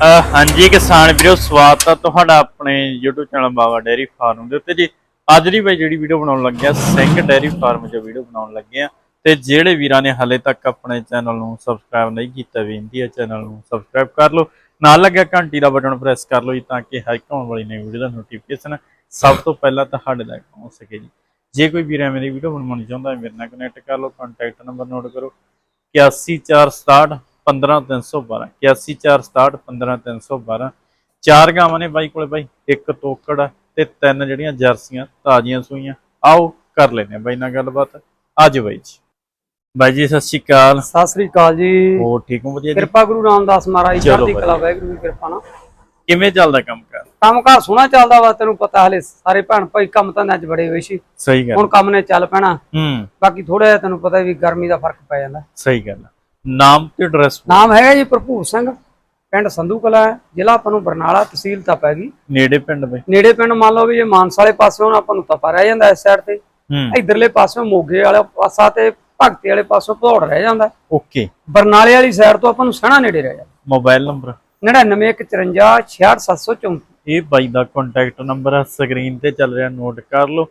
ਹਾਂਜੀ ਕਿਸਾਨ ਵੀਰੋ, ਸਵਾਗਤ ਆ ਤੁਹਾਡਾ ਆਪਣੇ YouTube channel Bawa dairy farm ਦੇ ਉੱਤੇ ਜੀ। ਅੱਜ ਦੀ ਬਈ ਜਿਹੜੀ ਵੀਡੀਓ ਬਣਾਉਣ ਲੱਗਿਆ, ਸਿੰਘ ਡੇਅਰੀ ਫਾਰਮ 'ਚ ਵੀਡੀਓ ਬਣਾਉਣ ਲੱਗੇ ਆ। ਤੇ ਜਿਹੜੇ ਵੀਰਾਂ ਨੇ ਹਲੇ ਤੱਕ ਆਪਣੇ ਚੈਨਲ ਨੂੰ ਸਬਸਕ੍ਰਾਈਬ ਨਹੀਂ ਕੀਤਾ, ਬੇਨਤੀ ਹੈ ਚੈਨਲ ਨੂੰ ਸਬਸਕ੍ਰਾਈਬ ਕਰ ਲਓ। ਨਾਲ ਲੱਗਿਆ ਘੰਟੀ ਦਾ ਬਟਨ ਪ੍ਰੈਸ ਕਰ ਲਓ ਜੀ, ਤਾਂ ਕਿ ਹਰ ਇੱਕ ਆਉਣ ਵਾਲੀ ਨਵੀਂ ਵੀਡੀਓ ਦਾ ਨੋਟੀਫਿਕੇਸ਼ਨ ਸਭ ਤੋਂ ਪਹਿਲਾਂ ਤੁਹਾਡੇ ਤੱਕ ਪਹੁੰਚ ਸਕੇ ਜੀ। ਜੇ ਕੋਈ ਵੀਰ ਮੇਰੀ ਵੀਡੀਓ ਬਣਵਾਉਣੀ ਚਾਹੁੰਦਾ ਹੈ, ਮੇਰੇ ਨਾਲ ਕਨੈਕਟ ਕਰ ਲਓ ਕੰਟੈਕਟ ਨੰਬਰ ਨੋਟ ਕਰੋ। 8146 15312 8146 15312 ਚਾਰ ਗਾਵਾਂ ਨੇ ਬਾਈ ਕੋਲੇ ਬਾਈ ਇੱਕ ਤੋਕੜ ਆ ਤੇ ਤਿੰਨ ਜਿਹੜੀਆਂ ਜਰਸੀਆਂ ਤਾਜ਼ੀਆਂ ਸੂਈਆਂ। ਆਓ ਕਰ ਲੈਨੇ ਬਾਈ ਨਾਲ ਗੱਲਬਾਤ। ਅੱਜ ਬਾਈ ਜੀ। ਬਾਈ ਜੀ ਸਤਿ ਸ਼੍ਰੀ ਅਕਾਲ। ਸਤਿ ਸ੍ਰੀ ਅਕਾਲ ਜੀ। ਹੋਰ ਠੀਕ ਹੋ ਵਧੀਆ ਜੀ? ਕਿਰਪਾ ਗੁਰੂ ਰਾਮਦਾਸ ਮਹਾਰਾਜ ਚੜ੍ਹਦੀ ਕਲਾ। ਵਾਹਿਗੁਰੂ ਦੀ ਕਿਰਪਾ ਨਾਲ। ਕਿਵੇਂ ਚੱਲਦਾ ਕੰਮ ਕਰ? ਕੰਮ ਕਾਰ ਸੋਹਣਾ ਚੱਲਦਾ ਵਾ ਤੈਨੂੰ ਪਤਾ ਹਲੇ ਸਾਰੇ ਭੈਣ ਭਾਈ ਕੰਮ ਤਾਂ ਅੱਜ ਬੜੇ ਹੋਏ ਸੀ। ਸਹੀ ਗੱਲ। ਹੁਣ ਕੰਮ ਨੇ ਚੱਲ ਪੈਣਾ। ਹੂੰ। ਬਾਕੀ ਥੋੜਾ ਜਿਹਾ ਤੈਨੂੰ ਪਤਾ ਵੀ ਗਰਮੀ ਦਾ ਫ਼ਰਕ ਪੈ ਜਾਂਦਾ। ਸਹੀ ਗੱਲ। ਨਾਮ ਤੇ ਐਡਰੈਸ ਨਾਮ ਹੈਗਾ ਜੀ ਭਰਪੂਰ ਸਿੰਘ ਪਿੰਡ ਸੰਧੂ ਕਲਾ ਜ਼ਿਲ੍ਹਾ ਆਪਾਂ ਨੂੰ ਬਰਨਾਲਾ ਤਹਿਸੀਲ ਤਾਂ ਪੈ ਗਈ। ਨੇੜੇ ਪਿੰਡ ਬਾਈ। ਨੇੜੇ ਪਿੰਡ ਮੰਨ ਲਓ ਵੀ ਜੇ ਮਾਨਸਾ ਵਾਲੇ ਪਾਸੋਂ ਆਪਾਂ ਨੂੰ ਤਪਾ ਰਹਿ ਜਾਂਦਾ ਇਸ ਸਾਈਡ ਤੇ। ਇਧਰਲੇ ਪਾਸੋਂ ਮੋਗੇ ਵਾਲਾ ਪਾਸਾ ਤੇ ਭਗਤੀ ਵਾਲੇ ਪਾਸੋਂ ਭੌੜ ਰਹਿ ਜਾਂਦਾ। ਓਕੇ। ਬਰਨਾਲੇ ਵਾਲੀ ਸਾਈਡ ਤੋਂ ਆਪਾਂ ਨੂੰ ਸਹਿਣਾ ਨੇੜੇ ਰਹਿ ਜਾਂਦਾ। ਮੋਬਾਈਲ ਨੰਬਰ 9954 6634 ਇਹ ਬਾਈ ਦਾ ਕੰਟੈਕਟ ਨੰਬਰ ਆ ਸਕਰੀਨ ਤੇ ਚੱਲ ਰਿਹਾ ਨੋਟ ਕਰ ਲਓ।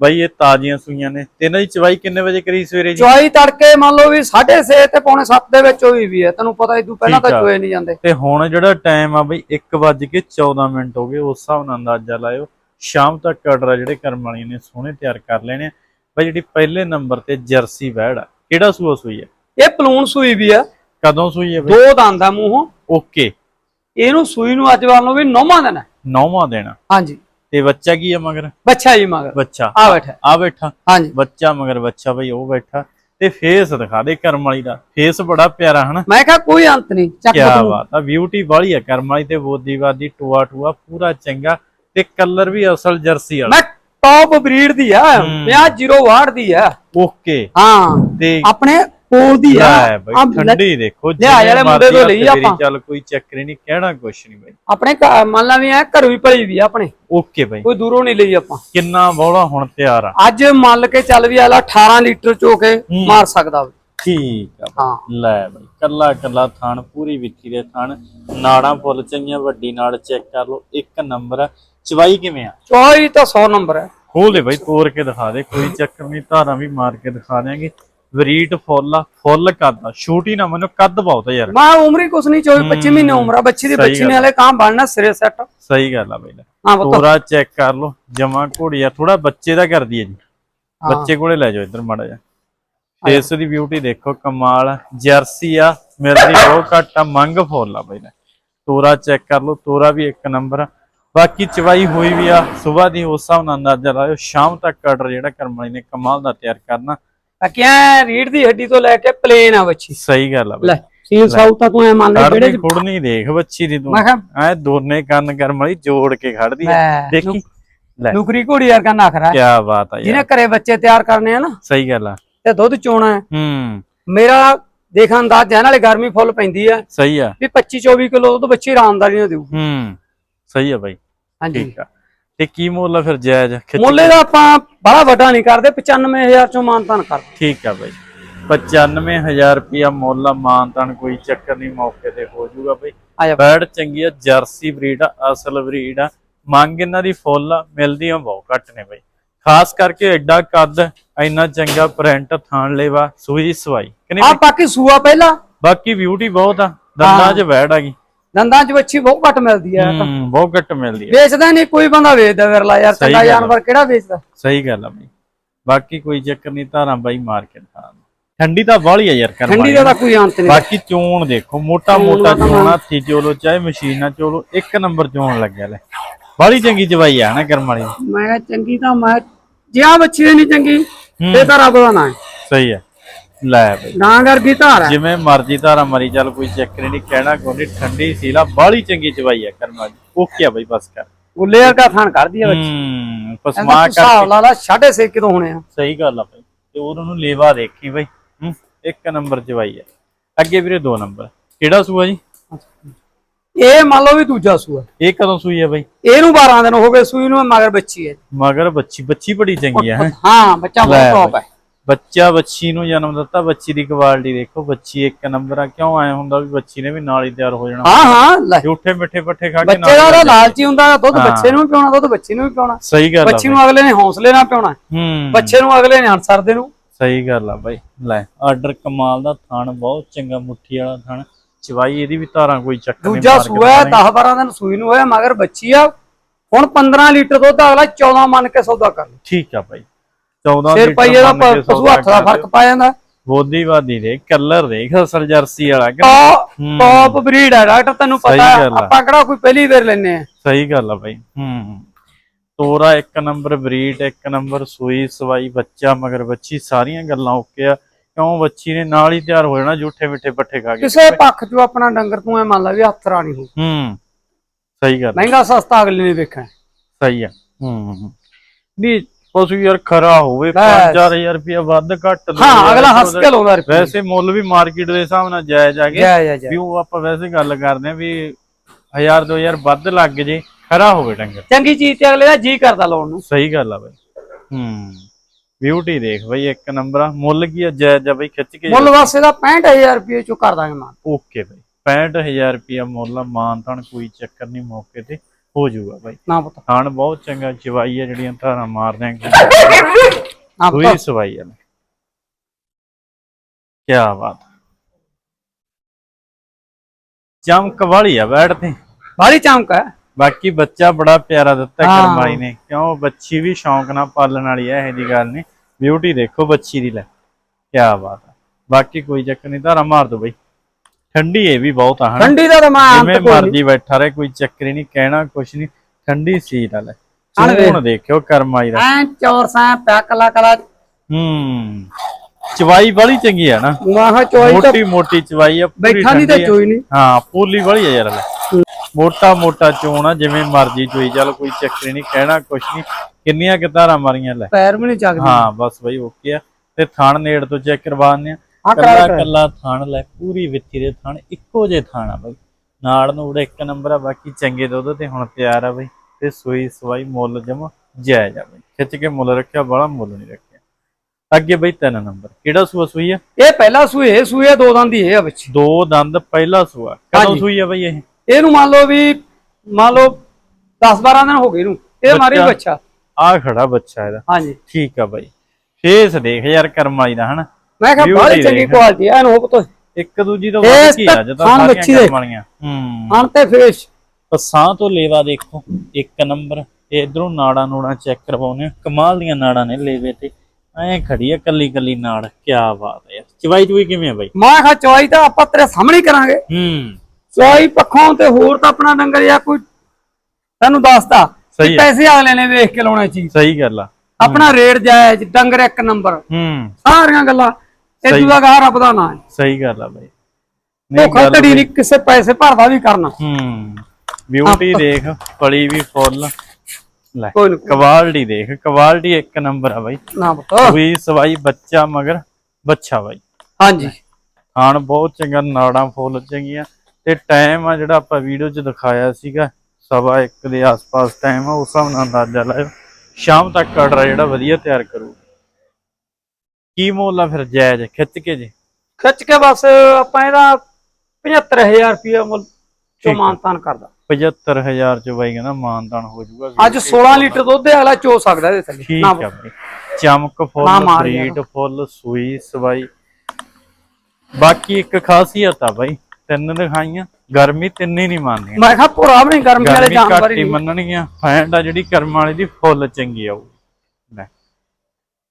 ਬਾਈ ਇਹ ਤਾਜ਼ੀਆਂ ਸੂਈਆਂ ਨੇ। ਤੇ ਇਹਨਾਂ ਦੀ ਚਵਾਈ ਕਿੰਨੇ ਵਜੇ ਕਰੀ ਸਵੇਰੇ ਜੀ? ਚੁਆਈ ਤੜਕੇ ਮੰਨ ਲਓ ਵੀ 6:30 ਤੇ ਪੌਣੇ 7 ਦੇ ਵਿੱਚ ਹੋਈ ਵੀ ਹੈ। ਤੈਨੂੰ ਪਤਾ ਇਦੋਂ ਪਹਿਲਾਂ ਤਾਂ। ਚੋਏ ਨਹੀਂ ਜਾਂਦੇ। ਤੇ ਹੁਣ ਜਿਹੜਾ ਟਾਈਮ ਆ ਬਈ 1:14 ਮਿੰਟ ਹੋ ਗਏ ਉਸ ਹਿਸਾਬ ਨਾਲ ਅੰਦਾਜ਼ਾ ਲਾਇਓ। ਸ਼ਾਮ ਤੱਕ ਆਰਡਰ ਜਿਹੜੇ ਕਰਮ ਵਾਲੀਆਂ ਨੇ ਸੋਹਣੇ ਤਿਆਰ ਕਰ ਲੈਣੇ ਆ। ਬਈ ਜਿਹੜੀ ਪਹਿਲੇ ਨੰਬਰ ਤੇ ਜਰਸੀ ਵੈੜ ਆ ਕਿਹੜਾ ਸੂਆ ਸੂਈ ਆ? ਇਹ ਪਲੂਣ ਸੂਈ ਵੀ ਆ। ਕਦੋਂ ਸੂਈ ਆ ਬਈ? ਦੋ ਦੰਦ ਆ ਮੂੰਹੋਂ। ਓਕੇ। ਇਹਨੂੰ ਸੂਈ ਨੂੰ ਅੱਜ ਵਾਲ ਨੂੰ ਵੀ ਨੌਵਾਂ ਦਿਨ ਹੈ। ਨੌਵਾਂ ਦੇਣਾ ਹਾਂਜੀ। ਤੇ ਬੱਚਾ ਕੀ ਆ ਮਗਰ? ਬੱਚਾ ਜੀ ਮਗਰ। ਬੱਚਾ। ਆ ਬੈਠਾ। ਆ ਬੈਠਾ। ਹਾਂਜੀ। ਬੱਚਾ ਮਗਰ ਬੱਚਾ ਬਈ ਉਹ ਬੈਠਾ। ਤੇ ਫੇਸ ਦਿਖਾ ਦੇ ਕਰਮ ਵਾਲੀ ਦਾ। ਫੇਸ ਬੜਾ ਪਿਆਰਾ ਹਨਾ? ਮੈਂ ਕਿਹਾ ਕੋਈ ਅੰਤ ਨਹੀਂ ਚੱਕ ਤੂੰ ਬਾਤ ਆ ਬਿਊਟੀ ਵਾਲੀ ਆ ਕਰਮ ਵਾਲੀ ਤੇ ਬੋਦੀਵਾਦੀ ਟੂਆ ਟੂਆ ਪੂਰਾ ਚੰਗਾ। ਤੇ ਕਲਰ ਵੀ ਅਸਲ ਜਰਸੀ ਵਾਲਾ। ਮੈਂ ਟੌਪ ਬਰੀਡ ਦੀ ਆ ਹੂੰ। 50 ਵਾਟ ਦੀ ਆ। ਓਕੇ ਹਾਂ। ਤੇ ਆਪਣੇ ਕੋਲ ਦੀ ਆ ਲੈ ਬਈ ਆ ਠੰਡੀ ਦੇਖੋ ਲਿਆ ਜਿਵੇਂ ਯਾਰ ਮੁੰਡੇ ਤੋਂ ਮਰਜ਼ੀ ਲਈ ਹੱਥ ਆਪਾਂ। ਚੱਲ ਕੋਈ ਚੱਕਰ ਹੀ ਨਹੀਂ ਕਹਿਣਾ ਕੁਛ ਨਹੀਂ ਬਈ। ਆਪਣੇ ਮੰਨ ਲਾ ਵੀ ਆ ਘਰੋਂ ਹੀ ਵੀ ਆ ਆਪਣੇ। ਓਕੇ ਬਈ। ਕੋਈ ਦੂਰੋਂ ਨਹੀਂ ਲਈ ਆਪਾਂ। ਕਿੰਨਾ ਬੋਲਾ ਹੁਣ ਤਿਆਰ ਆ। ਅੱਜ ਮੰਨ ਕੇ ਚੱਲ ਵੀ ਆਲਾ 18 ਲੀਟਰ ਚੋ ਕੇ ਮਾਰ ਸਕਦਾ ਵਾ। ਠੀਕ ਆ ਹਾਂ। ਲੈ ਬਈ ਕੱਲਾ ਕੱਲਾ ਥਣ ਪੂਰੀ ਵਿੱਥੀ ਦੇ ਥਣ ਨਾੜਾਂ ਫੁੱਲ ਚੰਗੀਆਂ ਵੱਡੀ ਨਾੜ ਚੈੱਕ ਕਰ ਲਓ ਇੱਕ ਨੰਬਰ ਆ। ਚਵਾਈ ਕਿਵੇਂ ਆ? ਚੋਈ ਤਾਂ 100 ਨੰਬਰ ਹੈ। ਖੋਲ ਦੇ ਬਈ ਤੋੜ ਕੇ ਦਿਖਾ ਦੇ ਕੋਈ ਚੱਕਰ ਨਹੀਂ ਧਾਰਾਂ ਵੀ ਮਾਰ ਕੇ ਦਿਖਾ ਦਿਆਂਗੇ। ਵਰੀਟ ਫੁੱਲ ਫੁੱਲ ਕੱਦ ਛੋਟੀ ਨਾ ਮੈਨੂੰ ਕੱਦ ਬਹੁਤ ਯਾਰ। ਮੈਂ ਉਮਰ ਹੀ ਕੁਛ ਨਹੀਂ 24 25 ਮਹੀਨੇ ਉਮਰ ਆ ਬੱਚੀ ਦੀ ਬੱਚੀ ਨੇ ਹਲੇ ਕੰਮ ਬਣਨਾ ਸਿਰੇ ਸੈੱਟ। ਸਹੀ ਗੱਲ ਆ ਬਈ। ਹਾਂ ਤੋਰਾ ਚੈੱਕ ਕਰ ਲਓ ਜਮਾ ਘੋੜੀ ਆ। ਥੋੜਾ ਬੱਚੇ ਦਾ ਕਰਦੀ ਹੈ ਜੀ। ਬੱਚੇ ਕੋਲੇ ਲੈ ਜਾਓ ਇੱਧਰ ਮਾੜਾ ਜਿਹਾ। ਫੇਸ ਦੀ ਬਿਊਟੀ ਦੇਖੋ ਕਮਾਲ। ਜਰਸੀ ਆ ਮਿਲਦੀ ਬਹੁਤ ਘੱਟ ਆ ਮੰਗ ਫੁੱਲ ਆ ਬਈ। ਤੋਰਾ ਚੈੱਕ ਕਰ ਲਓ ਤੋਰਾ ਵੀ ਇੱਕ ਨੰਬਰ ਆ। ਬਾਕੀ ਚਵਾਈ ਹੋਈ ਵੀ ਆ ਸਵੇਰ ਦੀ ਉਸ ਹਿਸਾਬ ਨਾਲ ਅੰਦਾਜ਼ਾ ਲਾਇਓ ਸ਼ਾਮ ਤੱਕ ਆਰਡਰ ਜਿਹੜਾ ਕਰਮ ਵਾਲੀ ਨੇ ਕਮਾਲ ਦਾ ਤਿਆਰ ਕਰਨਾ। ਕਿਆ ਰੀੜ ਦੀ ਹੱਡੀ ਤੋਂ ਲੈ ਕੇ ਪਲੇਨ ਆ ਬੱਚੀ। ਸਹੀ ਗੱਲ ਆ ਲੈ ਸੀਲ ਸਾਊ ਤਾਂ ਤੂੰ ਐ ਮੰਨ ਲੈ ਜਿਹੜੇ ਖੜਨੀ ਖੁੜਨੀ ਦੇਖ ਬੱਚੀ ਦੀ ਤੂੰ। ਐ ਦੋਨੇ ਕੰਨ ਕਰਮ ਵਾਲੀ ਜੋੜ ਕੇ ਖੜਦੀ ਲੈ, ਦੇਖੀ। ਲੈ। ਨੁਕਰੀ ਘੋੜੀ ਯਾਰ ਕਾ ਨਖਰਾ ਕੀ ਬਾਤ ਆ ਯਾਰ। ਜਿਹਨੇ ਘਰੇ ਬੱਚੇ ਤਿਆਰ ਕਰਨੇ ਆ ਨਾ ਸਹੀ ਗੱਲ ਆ। ਤੇ ਦੁੱਧ ਚੋਣਾ ਹੈ। ਹੂੰ। ਮੇਰਾ ਦੇਖ ਅੰਦਾਜ਼ ਹੈ ਨਾਲੇ ਗਰਮੀ ਫੁੱਲ ਪੈਂਦੀ ਆ। ਸਹੀ ਆ। ਵੀ 25 24 ਕਿਲੋ ਦੁੱਧ ਬੱਚੀ ਆਰਾਮਦਾਰੀ ਨਾਲ ਦੇਊ। ਹੂੰ। ਸਹੀ ਆ ਬਾਈ। ਹਾਂਜੀ। ਠੀਕ ਆ। ਤੇ ਕੀ ਮੁੱਲ ਆ ਫਿਰ ਜਾਇਜ਼? ਖਿੱਚ ਮੁੱਲੇ ਦਾ ਆਪਾਂ ਬੜਾ ਵੱਡਾ ਨਹੀਂ ਕਰਦੇ 95000 ਚੋਂ ਮਾਨਤਾਨ ਕਰ ਠੀਕ ਆ ਬਾਈ। 95000 ਰੁਪਿਆ ਮੁੱਲ ਆ ਮਾਨਤਨ ਕੋਈ ਚੱਕਰ ਨਹੀਂ ਮੌਕੇ ਤੇ ਹੋ ਜਾਊਗਾ ਬਾਈ। ਆ ਬੈਡ ਚੰਗੀ ਆ ਜਰਸੀ ਬਰੀਡ ਆ ਅਸਲ ਬਰੀਡ ਆ। ਮੰਗ ਇਹਨਾਂ ਦੀ ਫੁੱਲ ਆ ਮਿਲਦੀਆਂ ਬਹੁਤ ਘੱਟ ਨੇ ਬਾਈ। ਖਾਸ ਕਰਕੇ ਐਡਾ ਕੱਦ ਇੰਨਾ ਚੰਗਾ ਪ੍ਰਿੰਟ ਥਾਣ ਲੈਵਾ ਸੂਈ ਸਵਾਈ। ਆ ਬਾਕੀ ਸੂਆ ਪਹਿਲਾਂ। ਬਾਕੀ ਬਿਊਟੀ ਬਹੁਤ ਆ ਦੰਦਾਂ 'ਚ ਵੈੜ ਆ ਗਈ। ਦੰਦਾਂ 'ਚ ਬੱਚੀ ਬਹੁਤ ਘੱਟ ਮਿਲਦੀ ਆ। ਹੂੰ ਬਹੁਤ ਘੱਟ ਮਿਲਦੀ ਆ। ਵੇਚਦਾ ਨਹੀਂ ਕੋਈ ਬੰਦਾ ਵੇਚਦਾ ਵਿਰਲਾ ਯਾਰ ਸਹੀ ਚੰਗਾ ਗੱਲ ਆ। ਜਾਨਵਰ ਕਿਹੜਾ ਵੇਚਦਾ? ਸਹੀ ਗੱਲ ਆ ਬਈ। ਬਾਕੀ ਕੋਈ ਚੱਕਰ ਨਹੀਂ ਧਾਰਾਂ ਬਾਈ ਮਾਰ ਕੇ ਦਿਖਾ ਦਿਓ। ਠੰਡੀ ਤਾਂ ਬਾਹਲੀ ਆ ਯਾਰ ਕਰਮ ਠੰਡੀ ਦਾ ਤਾਂ ਕੋਈ ਅੰਤ ਨਹੀਂ ਬਾਕੀ ਚੋਣ ਦੇਖੋ ਮੋਟਾ ਮੋਟਾ ਚੋਣ ਹੱਥੀ ਚੋਲੋ ਚਾਹੇ ਮਸ਼ੀਨ ਨਾਲ ਚੋਲੋ ਇੱਕ ਨੰਬਰ ਚੋਣ ਲੱਗਿਆ ਲੈ। ਬਾਹਲੀ ਚੰਗੀ ਜਵਾਈ ਆ ਨਾ ਕਰਮ ਵਾਲੀ। ਮੈਂ ਕਿਹਾ ਚੰਗੀ ਤਾਂ ਮੈਂ ਜੇ ਆ ਬੱਚੀ ਨਹੀਂ ਚੰਗੀ ਇਹ ਤਾਂ ਰੱਬ ਦਾ ਨਾਂ ਹੈ। ਸਹੀ ਆ। ਲੈ ਬਈ। ਡਾਂਗਰ ਦੀ ਧਾਰ। ਹੈ ਜਿਵੇਂ ਮਰਜ਼ੀ ਧਾਰਾ ਮਰੀ ਚੱਲ ਕੋਈ ਚੱਕਰ ਨਹੀਂ ਕਹਿਣਾ ਕੋਈ ਨੀ, ਠੰਡੀ ਸੀਲਾ ਬਾਹਲੀ ਚੰਗੀ ਜਵਾਈ ਆ ਕਰਮ ਓਕੇ ਆ ਬਈ ਬਸ ਕਰ। ਗੁੱਲੇ ਵਰਗਾ ਥਾਣ ਕੱਢਦੀ ਆ ਬੱਚੀ ਹੂੰ ਪਸਮਾ ਕਰ ਹਿਸਾਬ ਲਾ ਲਾ 6.5 ਕਿਦੋਂ ਹੋਣੇ ਆ? ਸਹੀ ਗੱਲ ਆ ਬਈ। ਤੇ ਉਹਨਾਂ ਨੂੰ ਲੇਵਾ ਦੇਖੀ ਬਈ। ਹੂੰ ਇੱਕ ਨੰਬਰ ਜਵਾਈ ਆ। ਅੱਗੇ ਵੀਰੇ ਦੋ ਨੰਬਰ। ਕਿਹੜਾ ਸੂਆ ਜੀ? ਇਹ ਮੰਨ ਲਓ ਵੀ ਦੂਜਾ ਸੂਆ। ਇਹ ਕਦੋਂ ਸੂਈ ਆ ਬਈ? ਇਹਨੂੰ 12 ਦਿਨ ਹੋ ਗਏ ਸੂਈ ਨੂੰ ਮਗਰ ਬੱਚੀ ਹੈ। ਮਗਰ ਬੱਚੀ ਬੱਚੀ ਬੜੀ ਚੰਗੀ ਆ ਹੈਂ। ਹਾਂ ਬੱਚਾ ਬਹੁਤ ਟੌਪ ਹੈ। ਬੱਚਾ ਬੱਚੀ ਨੂੰ ਜਨਮ ਦਿੱਤਾ ਬੱਚੀ ਦੀ ਕੁਆਲਿਟੀ ਦੇਖੋ ਬੱਚੀ ਇੱਕ ਨੰਬਰ ਆ ਕਿਉਂ ਆਇਆ ਹੁੰਦਾ ਵੀ ਬੱਚੀ ਨੇ ਵੀ ਨਾਲ ਹੀ ਤਿਆਰ ਹੋ ਜਾਣਾ? ਹਾਂ ਹਾਂ ਲੈ। ਝੂਠੇ ਮਿੱਠੇ ਪੱਠੇ ਖਾ ਕੇ ਬੱਚੇ ਦਾ ਉਹਦਾ ਲਾਲਚੀ ਹੁੰਦਾ ਦੁੱਧ। ਬੱਚੇ ਨੂੰ ਵੀ ਪਿਉਣਾ ਦੁੱਧ ਬੱਚੀ ਨੂੰ ਵੀ ਪਿਉਣਾ। ਸਹੀ ਗੱਲ ਆ ਬੱਚੀ ਨੂੰ ਅਗਲੇ ਨੇ ਹੌਸਲੇ ਨਾਲ ਪਿਉਣਾ। ਹੂੰ। ਬੱਚੇ ਨੂੰ ਅਗਲੇ ਨੇ ਅਨਸਰਦੇ ਨੂੰ। ਸਹੀ ਗੱਲ ਆ ਬਾਈ। ਲੈ ਆਰਡਰ ਕਮਾਲ ਦਾ ਥਣ ਬਹੁਤ ਚੰਗਾ ਮੁੱਠੀ ਵਾਲਾ ਥਣ। ਚਵਾਈ ਇਹਦੀ ਵੀ ਧਾਰਾਂ ਕੋਈ ਚੱਕ ਨਹੀਂ ਦੂਜਾ ਸੂਆ ਦਿਖਾਉਣੀ। 10 12 ਦਿਨ ਸੂਈ ਨੂੰ ਹੋਇਆ ਮਗਰ ਬੱਚੀ ਆ ਹੁਣ 15 ਲੀਟਰ ਦੁੱਧ ਅਗਲਾ 14 ਮੰਨ ਕੇ ਸੌਦਾ ਕਰ ਠੀਕ ਆ ਬਾਈ। 14 ਸਿਰ ਲੀਟਰ ਪਈਏ ਦਾ ਮੰਨ ਕੇ ਪਸ਼ੂ ਸੌਦਾ ਹੱਥ ਦਾ ਕਰ ਫ਼ਰਕ ਪਾ ਜਾਂਦਾ। ਬੋਦੀ ਵਾਦੀ ਦੇ ਕਲਰ ਦੇਖ ਅਸਲ ਜਰਸੀ ਵਾਲਾ ਟੌਪ ਬਰੀਡ ਹੈ। ਡਾਕਟਰ ਤੈਨੂੰ ਪਤਾ। ਆਪਾਂ ਕਿਹੜਾ ਕੋਈ ਪਹਿਲੀ ਵਾਰ ਲੈਨੇ ਆ। ਸਹੀ ਗੱਲ ਆ ਬਾਈ ਹੂੰ। ਤੋਰਾ ਇੱਕ ਨੰਬਰ ਬਰੀਡ ਇੱਕ ਨੰਬਰ ਸੂਈ ਸਵਾਈ ਬੱਚਾ ਮਗਰ ਬੱਚੀ ਸਾਰੀਆਂ ਗੱਲਾਂ ਓਕੇ ਆ। ਕਿਉਂ ਬੱਚੀ ਨੇ ਨਾਲ ਹੀ ਤਿਆਰ ਹੋ ਜਾਣਾ ਝੂਠੇ ਮਿੱਠੇ ਪੱਠੇ ਖਾ ਕੇ। ਕਿਸੇ ਪੱਖ ਚੋਂ ਆਪਣਾ ਡੰਗਰ ਤੂੰ ਐ ਮੰਨ ਲਾ ਵੀ ਹੱਥ ਰਾਣੀ ਹੋ ਹੂੰ ਸਹੀ ਗੱਲ ਮਹਿੰਗਾ ਸਸਤਾ ਅਗਲੇ ਨੇ ਵੇਖਣਾ। ਸਹੀ ਆ ਹੂੰ ਨਹੀਂ ਪਸ਼ੂ ਯਾਰ ਖਰਾ ਹੋਵੇ ਬਸ। 5000 ਰੁਪਇਆ ਵੱਧ ਘੱਟ ਦੇ ਹਾਂ ਅਗਲਾ ਹੱਸ ਕੇ ਲਾਉਂਦਾ ਰੁਪਏ ਵੈਸੇ ਮੁੱਲ ਵੀ ਮਾਰਕੀਟ ਦੇ ਹਿਸਾਬ ਨਾਲ ਜਾਇਜ਼ ਆ ਗਏ। ਵੀ ਉਹ ਆਪਾਂ ਵੈਸੇ ਗੱਲ ਕਰਦੇ ਆ ਵੀ 1000 2000 ਵੱਧ ਲੱਗ ਜੇ ਖਰਾ ਹੋਵੇ ਡੰਗਰ। ਚੰਗੀ ਚੀਜ਼ ਤੇ ਅਗਲੇ ਦਾ ਜੀ ਕਰਦਾ ਲਾਉਣ ਨੂੰ। ਸਹੀ ਗੱਲ ਆ ਬਾਈ। ਹੂੰ ਬਿਊਟੀ ਦੇਖ ਬਾਈ ਇੱਕ ਨੰਬਰ ਆ। ਮੁੱਲ ਕੀ ਆ? ਜਾਇਜ਼ ਆ ਬਾਈ ਖਿੱਚ ਕੇ ਮੁੱਲ ਵਾਸਤੇ ਦਾ 65000 ਰੁਪਏ ਚੋਂ ਕਰ ਦਾਂਗੇ ਮਾਨ ਓਕੇ ਬਾਈ 65000 ਰੁਪਇਆ ਮੁੱਲ ਆ ਮਾਨ ਤਾਨ ਕੋਈ ਚੱਕਰ ਨਹੀਂ ਮੌਕੇ ਤੇ। ਹੋ ਜਾਊਗਾ ਬਾਈ। ਨਾ ਪਤਾ। ਖਾਣ ਬਹੁਤ ਚੰਗਾ ਚਵਾਈ ਆ ਜਿਹੜੀਆਂ ਧਾਰਾਂ ਮਾਰਦੇ ਆ ਪਤਾ। ਸਵਾਈ ਆ ਕੀ ਬਾਤ। ਚਮਕ ਵਾਲੀ ਆ ਬੈਠ ਤੇ। ਬਾਹਲੀ ਚਮਕ ਹੈ। ਬਾਕੀ ਬੱਚਾ ਬੜਾ ਪਿਆਰਾ ਦਿੱਤਾ ਹਾਂ। ਕਰਮਾਈ ਨੇ। ਕਿਉਂ? ਬੱਚੀ ਵੀ ਸ਼ੌਂਕ ਨਾਲ ਪਾਲਣ ਵਾਲੀ ਹੈ ਇਹ ਦੀ ਗੱਲ ਨਹੀਂ। ਬਿਊਟੀ ਦੇਖੋ ਬੱਚੀ ਦੀ ਲੈ। ਕੀ ਬਾਤ ਆ। ਬਾਕੀ ਕੋਈ ਚੱਕਰ ਨਹੀਂ ਧਾਰਾ ਮਾਰ ਦੋ ਬਈ। ਠੰਡੀ ਇਹ ਵੀ ਬਹੁਤ ਆ ਹਨਾ? ਠੰਡੀ ਦਾ ਤਾਂ ਮੈਂ ਜਿਵੇਂ ਅੰਤ ਕੋਈ ਨੀ। ਮਰਜ਼ੀ ਬੈਠਾ ਰਹੇ ਕੋਈ ਚੱਕਰ ਹੀ ਨਹੀਂ ਕਹਿਣਾ ਕੁਛ ਨਹੀਂ ਠੰਡੀ ਸੀਟ ਆ ਲੈ। ਹਣ ਦੇਖਿਓ ਕਰਮਾਈ ਦਾ। ਐ ਚੌਰ ਸਾਂ ਪਿਆ ਕਲਾ ਕਲਾ। ਹੂੰ ਚਵਾਈ ਬੜੀ ਚੰਗੀ ਆ ਨਾ। ਮਾਹ ਚੋਈ ਤਾਂ ਮੋਟੀ ਮੋਟੀ ਚਵਾਈ ਆ ਪੂਰੀ ਬੈਠਾ ਨਹੀਂ ਤਾਂ ਠੰਡੀ ਆ। ਚੋਈ ਨਹੀਂ ਹਾਂ ਪੂਲੀ ਵਾਲੀ ਆ ਯਾਰ ਲੈ। ਮੋਟਾ ਮੋਟਾ ਚੋਣ ਆ ਜਿਵੇਂ ਮਰਜ਼ੀ ਚੋਈ ਚੱਲ ਕੋਈ ਚੱਕਰ ਨਹੀਂ ਕਹਿਣਾ ਕੁਛ ਨਹੀਂ ਕਿੰਨੀਆਂ ਕਿਤਾਰਾਂ ਮਾਰੀਆਂ ਲੈ। ਪੈਰ ਵੀ ਨਹੀਂ ਚੱਕਦੀ। ਹਾਂ ਬਸ ਬਈ ਓਕੇ ਆ। ਤੇ ਥਣ ਨੇੜ ਤੋਂ ਚੈੱਕ ਕਰਵਾਉਂਦੇ ਆ। ਹਾਂ ਕੱਲਾ ਕੱਲਾ ਥਣ ਲੈ ਪੂਰੀ ਵਿੱਥੀ ਦੇ ਥਣ ਇੱਕੋ ਜੇ ਥਣ ਆ ਬਈ। ਨਾੜ ਨੂੜ ਇੱਕ ਨੰਬਰ ਆ ਬਾਕੀ ਚੰਗੇ ਦੁੱਧ ਤੇ ਹੁਣ ਤਿਆਰ ਆ ਬਈ। ਤੇ ਸੂਈ ਸਵਾਈ ਮੁੱਲ ਜਮ ਜਾਇਜ਼ ਆ ਬਈ। ਖਿੱਚ ਕੇ ਮੁੱਲ ਰੱਖਿਆ ਬੜਾ ਮੁੱਲ ਨਹੀਂ ਰੱਖਿਆ। ਅੱਗੇ ਬਈ ਤਿੰਨ ਨੰਬਰ। ਕਿਹੜਾ ਸੂਆ ਸੂਈ ਆ? ਇਹ ਪਹਿਲਾ ਸੂਏ ਸੂਏ ਦੋ ਦੰਦ ਹੀ ਇਹ ਆ ਵਿੱਚ। ਦੋ ਦੰਦ ਪਹਿਲਾ ਸੂਆ। ਕਦੋਂ। ਸੂਈ ਆ ਬਈ ਇਹ? ਇਹਨੂੰ ਮੰਨ ਲਓ ਵੀ ਮੰਨ ਲਓ 10 12 ਦਿਨ ਹੋ ਗਏ ਇਹਨੂੰ। ਇਹ ਮਾਰੀ ਬੱਚਾ। ਬੱਚਾ। ਆ ਖੜਾ ਬੱਚਾ ਇਹਦਾ। ਹਾਂਜੀ। ਠੀਕ ਆ ਬਾਈ। ਫੇਸ ਦੇਖ ਯਾਰ ਕਰਮਾਈ ਦਾ ਹਨਾ? ਮੈਂ ਕਿਹਾ ਬੜੀ ਚੰਗੀ। ਕੁਆਲਿਟੀ ਐ ਇਹਨੂੰ ਪਤੋ। ਇੱਕ ਦੂਜੀ ਤੋਂ ਵੱਧ ਕੀ ਆ ਤਾਂ ਜਦੋਂ ਸਾਰੀਆਂ ਵਾਲੀਆਂ ਹੂੰ। ਹਣ ਤੇ ਫੇਸ ਪਸਾਂ ਤੋਂ ਲੇਵਾ ਦੇਖੋ ਇੱਕ ਨੰਬਰ। ਤੇ ਇਧਰੋਂ ਨਾੜਾਂ ਨੂੜਾਂ ਚੈੱਕ ਕਰਵਾਉਨੇ ਆ। ਕਮਾਲ ਦੀਆਂ ਨਾੜਾਂ ਨੇ ਲੇਵੇ ਤੇ। ਐ ਖੜੀ ਆ ਕੱਲੀ ਕੱਲੀ ਨਾੜ ਕੀ ਬਾਤ ਹੈ ਯਾਰ। ਚਵਾਈ ਚੁਈ ਕਿਵੇਂ ਆ ਬਾਈ? ਮੈਂ ਕਿਹਾ ਚੋਈ ਤਾਂ ਆਪਾਂ ਤੇਰੇ ਸਾਹਮਣੇ ਹੀ ਕਰਾਂਗੇ। ਹੂੰ। ਚੋਈ ਪੱਖੋਂ ਤੇ ਹੋਰ ਤਾਂ ਆਪਣਾ ਡੰਗਰ ਜਾਂ ਕੋਈ ਤੈਨੂੰ ਦੱਸਦਾ ਸਹੀ ਆ। ਪੈਸੇ ਅਗਲੇ ਨੇ ਵੇਖ ਕੇ ਲਾਉਣਾ ਚੀਜ਼। ਸਹੀ ਗੱਲ ਆ। ਆਪਣਾ ਰੇਟ ਜਾਇਜ਼ ਡੰਗਰ ਇੱਕ ਨੰਬਰ। ਹੂੰ। ਸਾਰੀਆਂ ਗੱਲਾਂ। ਇਹ। ਦੂਆ ਗਾ ਰੱਬ ਦਾ ਨਾਂ ਹੈ। ਸਹੀ ਗੱਲ ਆ ਬਾਈ। ਨਹੀਂ ਧੋਖਾ ਧੜੀ ਨਹੀਂ ਕਿਸੇ ਪੈਸੇ ਭਰਦਾ ਵੀ ਕਰਨਾ। ਹੂੰ ਬਿਊਟੀ ਦੇਖ ਫਲੀ ਵੀ ਫੁੱਲ। ਲੈ ਕੁਆਲਿਟੀ ਦੇਖ ਕੁਆਲਿਟੀ ਇੱਕ ਨੰਬਰ ਆ ਬਾਈ। ਨਾ ਬਤਾ ਵੀ ਸਵਾਈ ਬੱਚਾ ਮਗਰ ਬੱਚਾ ਬਾਈ। ਹਾਂਜੀ। ਖਾਣ ਬਹੁਤ ਚੰਗਾ ਨਾੜਾਂ ਫੁੱਲ ਚੰਗੀਆਂ। ਤੇ ਟਾਈਮ ਆ ਜਿਹੜਾ ਆਪਾਂ ਵੀਡੀਓ 'ਚ ਦਿਖਾਇਆ ਸੀਗਾ ਸਵਾ ਇੱਕ ਦੇ ਆਸ-ਪਾਸ ਟਾਈਮ ਆ ਉਸ ਹਿਸਾਬ ਨਾਲ ਅੰਦਾਜ਼ਾ ਲਾਇਓ। ਸ਼ਾਮ ਤੱਕ ਆਰਡਰ ਜਿਹੜਾ ਵਧੀਆ ਤਿਆਰ ਕਰੂ ਕੀ ਮੁੱਲ ਆ ਫਿਰ ਜਾਇਜ਼? ਖਿੱਚ ਕੇ ਜੇ। ਖਿੱਚ ਕੇ ਬਸ ਆਪਾਂ ਇਹਦਾ 75000 ਰੁਪਇਆ ਮੁੱਲ ਚੋਂ। ਮਾਨਤਾਨ ਕਰਦਾ। 75000 ਚ ਬਾਈ ਕਹਿੰਦਾ ਮਾਨਦਾਨ ਹੋ ਜਾਊਗਾ। ਅੱਜ 16 ਲੀਟਰ ਦੁੱਧ ਅਗਲਾ ਚੋ ਸਕਦਾ ਇਹਦੇ ਥੱਲੇ। ਠੀਕ ਆ ਬਾਈ। ਚਮਕ ਫੁੱਲ ਬਰੀਡ ਫੁੱਲ ਸੂਈ ਸਵਾਈ। ਬਾਕੀ ਇੱਕ ਖਾਸੀਅਤ ਆ ਬਾਈ ਤਿੰਨ ਦਿਖਾਈਆਂ। ਗਰਮੀ ਤਿੰਨ ਹੀ ਨਹੀਂ ਮੰਨਦੀਆਂ। ਮੈਂ ਕਿਹਾ ਭੋਰਾ ਵੀ ਨਹੀਂ ਗਰਮੀ ਵਾਲੇ ਜਾਨਵਰ ਹੀ ਮੰਨਣਗੀਆਂ। ਫੈਂਡ ਆ ਜਿਹੜੀ ਕਰਮ ਵਾਲੀ ਦੀ ਫੁੱਲ ਚੰਗੀ ਆਊ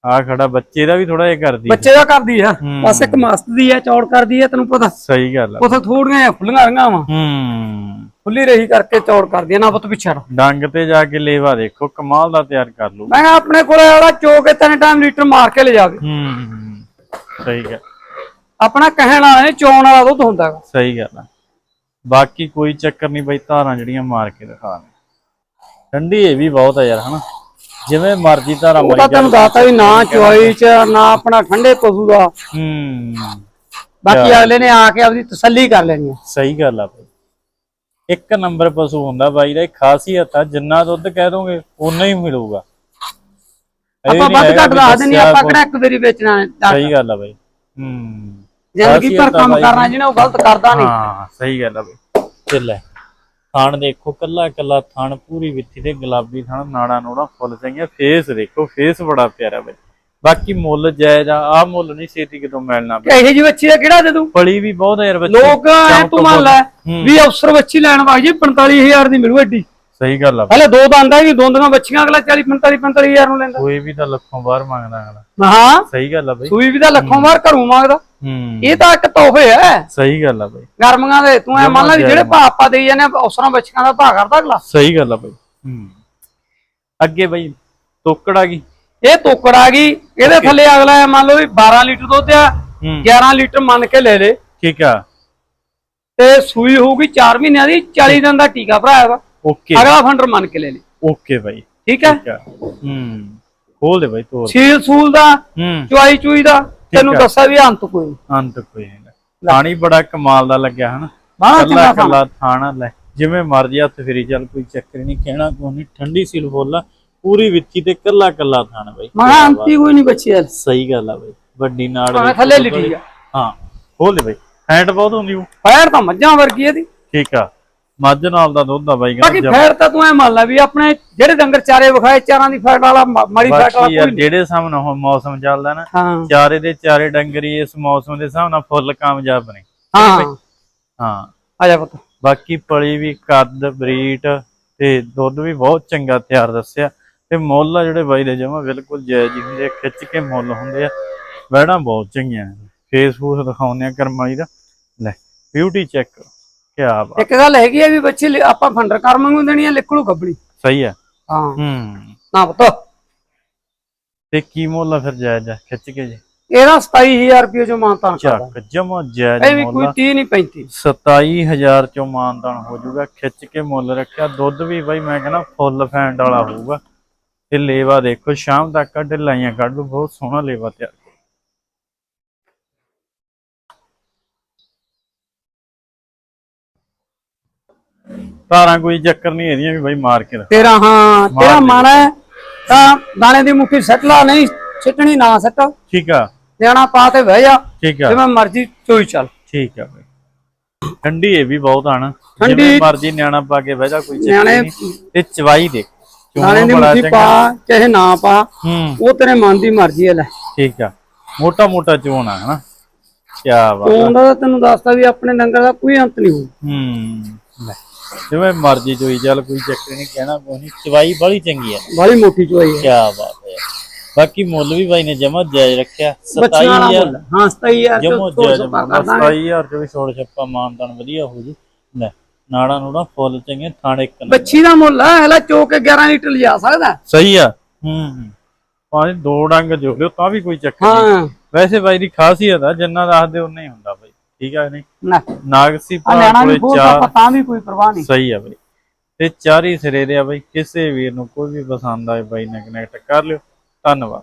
ਆ ਖੜਾ ਬੱਚੇ ਦਾ ਵੀ ਥੋੜਾ ਜਿਹਾ ਕਰਦੀ। ਬੱਚੇ ਦਾ ਕਰਦੀ ਆ। ਬਸ ਇੱਕ ਮਸਤ ਦੀ ਆ ਚੌੜ ਕਰਦੀ ਆ ਤੈਨੂੰ ਪਤਾ। ਸਹੀ ਗੱਲ ਆ। ਉਥੇ ਥੋੜੀਆਂ ਖੁੱਲੀਆਂ ਰਹੀਆਂ ਵਾ। ਹੂੰ। ਖੁੱਲੀ ਰਹੀ ਕਰਕੇ ਚੌੜ ਕਰਦੀ ਆ ਨਾ ਪੁੱਤ ਪਿੱਛੜ ਡੰਗ ਤੇ ਜਾ ਕੇ ਲੇਵਾ ਦੇਖੋ ਕਮਾਲ ਦਾ ਤਿਆਰ ਕਰ ਲੂ ਮੈਂ ਆਪਣੇ ਕੋਲੇ ਵਾਲਾ ਚੋ ਕੇ ਤਿੰਨ ਟਾਈਮ ਲੀਟਰ ਮਾਰ ਕੇ ਲੈ ਜਾਵੇ ਹੂੰ। ਸਹੀ ਗੱਲ। ਆਪਣਾ ਕਹਿਣ ਵਾਲਾ ਨਹੀਂ ਚੋਣ ਵਾਲਾ ਦੁੱਧ ਹੁੰਦਾ ਸਹੀ ਗੱਲ ਆ। ਬਾਕੀ ਕੋਈ ਚੱਕਰ ਨਹੀਂ ਬਈ ਧਾਰਾਂ ਜਿਹੜੀਆਂ ਮਾਰ ਕੇ ਦਿਖਾ ਠੰਡੀ ਇਹ ਵੀ ਬਹੁਤ ਆ ਯਾਰ ਹਨਾ? ਜਿਵੇਂ ਮਰਜ਼ੀ ਧਾਰਾਂ ਮਾਰੀ ਤਾਂ ਤੈਨੂੰ ਦੱਸਤਾ ਵੀ ਨਾ ਚੋਈ ਚ ਨਾ ਆਪਣਾ ਠੰਡੇ ਪਸ਼ੂ ਦਾ। ਹੂੰ। ਬਾਕੀ ਅਗਲੇ ਨੇ ਆ ਕੇ ਆਪਦੀ ਤਸੱਲੀ ਕਰ ਲੈਣੀ ਸਹੀ ਗੱਲ ਆ ਬਈ। ਇੱਕ ਨੰਬਰ ਪਸ਼ੂ ਹੁੰਦਾ ਬਾਈ ਦਾ ਇਹ ਖਾਸੀਅਤ ਆ ਜਿੰਨਾ ਦੁੱਧ ਕਹਿ ਦੋਗੇ ਉਨਾ ਹੀ ਮਿਲੂਗਾ। ਆਪਾਂ ਵੱਧ ਘੱਟ ਦੱਸ ਦੱਸਿਆ ਆਪਾਂ ਕਿਹੜਾ ਇੱਕ ਵਾਰੀ ਵੇਚਣਾ ਸਹੀ ਗੱਲ ਆ ਬਾਈ। ਹੂੰ। ਜ਼ਿੰਦਗੀ ਆ ਕੰਮ ਕਰਨਾ। ਜਿਹਨੇ ਉਹ ਗਲਤ ਕਰਦਾ ਨਹੀਂ। ਹਾਂ ਸਹੀ ਗੱਲ ਆ ਬਈ। ਤੇ ਲੈ। ਥਾਣ ਦੇਖੋ ਕੱਲਾ ਕੱਲਾ ਥਾਣ ਪੂਰੀ ਵਿੱਥੀ ਤੇ ਗੁਲਾਬੀ ਥਾਣ ਨਾੜਾ ਨੂੜਾ ਫੁੱਲ ਚੰਗੀਆਂ ਫੇਸ ਦੇਖੋ ਫੇਸ ਬੜਾ ਪਿਆਰਾ ਬਈ। ਬਾਕੀ ਮੁੱਲ ਜਾਇਜ਼ ਆ ਆ ਮੁੱਲ ਨਹੀਂ ਛੇਤੀ ਕਿਤੋਂ ਮਿਲਣਾ ਬਈ। ਇਹੋ ਜੀ ਬੱਚੀ ਦਾ ਕਿਹੜਾ ਦੇ ਦੂੰ ਪਲੀ ਵੀ ਬਹੁਤ ਯਾਰ ਬੱਚੇ ਲੋਕ ਐ ਤੂੰ ਮੰਨ ਲੈ। ਵੀ ਅਫਸਰ ਬੱਚੀ ਲੈਣ ਵਾਗ ਜੀ 45000 ਦੀ ਮਿਲੂ ਐਡੀ। ਸਹੀ ਗੱਲ ਆ। ਹਲੇ ਦੋ ਦੰਦ ਆ ਵੀ ਦੋਂਦੀਆਂ ਬੱਚੀਆਂ ਅਗਲਾ 40 45 45000 ਨੂੰ ਲੈਂਦਾ। ਕੋਈ ਵੀ ਤਾਂ ਲੱਖੋਂ ਬਾਹਰ ਮੰਗਦਾ ਅਗਲਾ। ਹਾਂ। ਸਹੀ ਗੱਲ ਆ ਬਈ। ਸੂਈ ਵੀ ਤਾਂ ਲੱਖੋਂ ਬਾਹਰ ਘਰੋਂ ਮੰਗਦਾ। ਹੂੰ। ਇਹ ਤਾਂ ਇੱਕ ਤੋਹਫੇ ਐ ਸਹੀ ਗੱਲ ਆ ਬਈ। ਗਰਮੀਆਂ ਦੇ ਤੂੰ ਐ ਮੰਨ ਲੈ ਜਿਹੜੇ ਭਾਅ ਆਪਾਂ ਦੇਈ ਜਾਂਦੇ ਆ, ਅਫਸਰਾਂ ਬੱਚੀਆਂ ਦਾ ਭਾਅ ਕਰਦਾ ਅਗਲਾ। ਸਹੀ ਗੱਲ ਆ ਬਈ। ਹੂੰ। ਅੱਗੇ ਬਈ ਤੋਕੜ ਆ ਗਈ। ਇਹ ਤੋਕੜ ਆ ਗਈ। ਇਹਦੇ ਥੱਲੇ ਅਗਲਾ ਐ ਮੰਨ ਲਓ ਵੀ 12 ਲੀਟਰ ਦੁੱਧ ਆ ਹੂੰ। 11 ਲੀਟਰ ਮੰਨ ਕੇ ਲੈ ਲੇ। ਠੀਕ ਆ। ਤੇ ਸੂਈ ਹੋਊਗੀ 4 ਮਹੀਨਿਆਂ ਦੀ 40 ਦਿਨ ਦਾ ਟੀਕਾ ਭਰਾਇਆ ਵਾ। ਓਕੇ ਅਗਲਾ ਫੰਡਰ ਮੰਨ ਕੇ ਲੈ ਲਈ। ਓਕੇ ਬਾਈ। ਠੀਕ ਹੈ? ਹੂੰ। ਖੋਲ ਦੇ ਬਾਈ ਤੋਰ। ਸੀਲ ਸੂਲ ਦਾ ਹੂੰ। ਚੁਆਈ ਚੂਈ ਦਾ ਤੈਨੂੰ ਆ। ਦੱਸਿਆ ਵੀ ਅੰਤ ਕੋਈ। ਅੰਤ ਕੋਈ ਨਹੀਂ। ਪਾਣੀ ਬੜਾ ਕਮਾਲ ਦਾ ਲੱਗਿਆ ਹਨਾ। ਕੱਲਾ ਕੱਲਾ ਥਾਣਾ। ਲੈ। ਜਿਵੇਂ ਮਰਜ਼ੀ ਹੱਥ ਫੇਰੀ ਚੱਲ ਕੋਈ ਚੱਕਰ ਨਹੀਂ ਕਹਿਣਾ ਕੋਈ ਨਹੀਂ ਠੰਡੀ ਸੀਲ ਫੁੱਲ ਪੂਰੀ ਵਿੱਥੀ ਤੇ ਕੱਲਾ ਕੱਲਾ ਥਾਣਾ ਬਾਈ। ਮੈਂ ਅੰਤੀ ਕੋਈ ਨਹੀਂ ਬੱਚੀ ਯਾਰ ਸਹੀ ਗੱਲ ਆ ਬਾਈ। ਵੱਡੀ ਨਾੜ ਵੇਖੋ ਥੱਲੇ ਲਿਟੀ। ਆ। ਹਾਂ। ਖੋਲ ਦੇ ਬਾਈ। ਫੈਟ ਬਹੁਤ ਹੁੰਦੀ ਉਹ ਫੈਰ ਤਾਂ ਮੱਝਾਂ ਵਰਗੀ ਇਹਦੀ। ਠੀਕ ਆ। ਮੱਝ ਨਾਲ ਦਾ ਦੁੱਧ ਆ ਬਾਈ ਬਾਕੀ ਕਹਿੰਦਾ ਫੈਰ ਤਾਂ ਤੂੰ ਐ ਮੰਨ ਲੈ ਵੀ ਆਪਣੇ ਜਿਹੜੇ ਡੰਗਰ ਚਾਰੇ ਵਿਖਾਏ ਚਾਰਾਂ ਦੀ ਫੈਟ ਵਾਲਾ ਮ- ਮਾੜੀ ਫੈਟ ਵਾਲਾ ਬਾਕੀ ਯਾਰ ਕੋਈ ਨੀ। ਜਿਹੜੇ ਸਾਹਮਣੇ ਹੁਣ ਮੌਸਮ ਚੱਲਦਾ ਨਾ ਹਾਂ। ਚਾਰੇ ਦੇ ਚਾਰੇ ਡੰਗਰੀ ਇਸ ਮੌਸਮ ਦੇ ਹਿਸਾਬ ਨਾਲ ਫੁੱਲ ਕਾਮਯਾਬ ਨੇ। ਹਾਂ। ਹਾਂ ਆ ਜਾ ਪੁੱਤ। ਬਾਕੀ ਪਲੀ ਵੀ ਕੱਦ ਬਰੀਟ ਤੇ ਦੁੱਧ ਵੀ ਬਹੁਤ ਚੰਗਾ ਤਿਆਰ ਦੱਸਿਆ। ਤੇ ਮੁੱਲ ਆ ਜਿਹੜੇ ਬਾਈ ਦੇ ਜਮਾ ਬਿਲਕੁਲ ਜਾਇਜ਼ ਹੀ ਹੁੰਦੇ ਆ ਖਿੱਚ ਕੇ ਮੁੱਲ ਹੁੰਦੇ ਆ। ਵੈੜਾਂ ਬਹੁਤ ਚੰਗੀਆਂ ਨੇ। ਫੇਸਬੁੱਕ ਦਿਖਾਉਂਦੇ ਆ ਕਰਮਾਈ ਦਾ। ਲੈ ਬਿਊਟੀ ਚੈੱਕ ਕੀ ਬਾਤ। ਇੱਕ ਗੱਲ ਹੈਗੀ ਆ ਵੀ ਬੱਚੇ ਆਪਾਂ ਫੰਡਰ ਕਰ ਮੰਗੂ ਦੇਣੀ ਆ ਲਿਖੜੂ ਗੱਬੜੀ ਸਹੀ ਆ। ਹਾਂ। ਹੂੰ। ਨਾ ਪੁੱਤ। ਤੇ ਕੀ ਮੁੱਲ ਆ ਫਿਰ ਜਾਇਜ਼ ਆ? ਖਿੱਚ ਕੇ ਜੀ। ਇਹਦਾ 27000 ਰੁਪਏ ਜੋ ਮਾਨਤਾਨ ਕਰਦਾ ਚੱਕ ਜਮਾ ਜਾਇਜ਼ ਇਹ ਵੀ ਕੋਈ ਮੁੱਲ 30 ਨਹੀਂ 35 27000 ਚੋਂ ਮਾਨਦਾਨ ਹੋ ਜਾਊਗਾ ਖਿੱਚ ਕੇ ਮੁੱਲ ਰੱਖਿਆ। ਦੁੱਧ ਵੀ ਬਾਈ ਮੈਂ ਕਹਿੰਦਾ ਫੁੱਲ ਫੈਂਟ ਵਾਲਾ ਹੋਊਗਾ। ਤੇ ਲੇਵਾ ਦੇਖੋ ਸ਼ਾਮ ਤੱਕ ਕੱਢ ਲਾਈਆਂ ਕੱਢ ਲੂ ਬਹੁਤ ਸੋਹਣਾ ਲੇਵਾ ਤਿਆਰ ਤਾਰਾਂ ਕੋਈ ਚੱਕਰ ਨਹੀਂ ਇਹਦੀਆਂ ਵੀ ਬਾਈ ਮਾਰ ਕੇ ਰੱਖ। ਤੇਰਾ ਹਾਂ ਤੇਰਾ ਦੇ ਮਨ ਹੈ ਤਾਂ ਦਾਣੇ ਦੀ ਮੁੱਠੀ ਸੱਟ ਲਾ ਨਹੀਂ ਸਿੱਟਣੀ ਨਾ ਸੱਟ। ਠੀਕ ਆ। ਦੇਣਾ ਪਾ ਤੇ ਬਹਿ ਜਾ ਠੀਕ ਆ। ਜਿਵੇਂ ਮਰਜ਼ੀ ਚੋਈ ਚੱਲ। ਠੀਕ ਆ ਬਾਈ। ਠੰਡੀ ਇਹ ਵੀ ਬਹੁਤ ਆਣ ਠੰਡੀ- ਜਿਵੇਂ ਮਰਜ਼ੀ ਨਿਆਣਾ ਪਾ ਕੇ ਬਹਿ ਜਾ ਕੋਈ ਚੱਕਰ ਨਿਆਣੇ ਨਹੀਂ। ਤੇ ਚਵਾਈ ਦੇਖ ਦਾਣੇ ਦੀ ਮੁੱਠੀ ਪਾ ਚਾਹੇ ਨਾ ਪਾ ਹੂੰ। ਉਹ ਤੇਰੇ ਮਨ ਦੀ ਮਰਜ਼ੀ ਹੈ ਲੈ। ਠੀਕ ਆ। ਮੋਟਾ ਮੋਟਾ ਚੋਣ ਆ ਹਨਾ। ਕੀ ਬਾਤ ਚੋਣ ਦਾ ਤੈਨੂੰ ਦੱਸਦਾ ਵੀ ਆਪਣੇ ਡੰਗਰ ਦਾ ਕੋਈ ਅੰਤ ਨਹੀਂ ਹੋਊ। ਹੂੰ। ਜਿਵੇਂ ਮਰਜ਼ੀ ਚੋਈ ਚੱਲ ਕੋਈ ਚੱਕਰ ਨਹੀਂ ਕਹਿਣਾ ਕੋਈ ਨਹੀਂ ਚਵਾਈ ਬੜੀ ਚੰਗੀ ਆ। ਬੜੀ ਮੋਟੀ ਚੋਈ ਹੈ ਕੀ ਬਾਤ ਹੈ। ਬਾਕੀ ਮੁੱਲ ਵੀ ਬਾਈ ਨੇ ਜਮਾ ਜਾਇਜ਼ ਰੱਖਿਆ ਬੱਚਿਆਂ ਵਾਲਾ 27000 ਮੁੱਲ ਹਾਂ 27000 ਜਮੋ ਜਾਇਜ਼ ਸੌ ਮੁੱਲ ਕਰ ਦਾਂਗੇ। 27000 ਚ ਵੀ ਛੋੜ ਛੱਪਾ ਮਾਨਦਾਨ ਵਧੀਆ ਹੋ ਜੂ। ਲੈ ਨਾੜਾ ਨੂੜਾ ਫੁੱਲ ਚੰਗੇ ਥਾਣੇ ਇੱਕ ਨੰਬਰ। ਬੱਚੀ ਦਾ ਮੁੱਲ ਹੈ ਹਲਾ ਚੋ ਕੇ 11 ਲੀਟਰ ਲਿਜਾ ਸਕਦਾ। ਸਹੀ ਆ। ਹੂੰ ਹੂੰ। ਭਾਵੇਂ ਦੋ ਡੰਗ ਜੋੜ ਲਿਓ ਤਾਂ ਵੀ ਕੋਈ ਚੱਕਰ ਨਹੀਂ। ਹਾਂ। ਵੈਸੇ ਬਾਈ ਦੀ ਖਾਸੀਅਤ ਆ ਜਿੰਨਾ ਦੱਸਦੇ ਉਨਾ ਹੀ ਹੁੰਦਾ ਠੀਕ ਆ ਨਹੀਂ? ਨਾ। ਨਾਗਸੀ ਭਰਾ ਲੈਣਾ ਕੋਲੇ ਚਾਰ ਪਤਾ ਵੀ ਕੋਈ ਪਰਵਾਹ ਨਹੀਂ। ਸਹੀ ਆ ਬਾਈ। ਤੇ ਚਾਰ ਹੀ ਸਿਰੇ ਦੇ ਆ ਬਾਈ। ਕਿਸੇ ਵੀਰ ਨੂੰ ਕੋਈ ਵੀ ਪਸੰਦ ਆਏ ਬਾਈ ਨਾਲ ਕਨੈਕਟ ਕਰ ਲਿਓ। ਧੰਨਵਾਦ।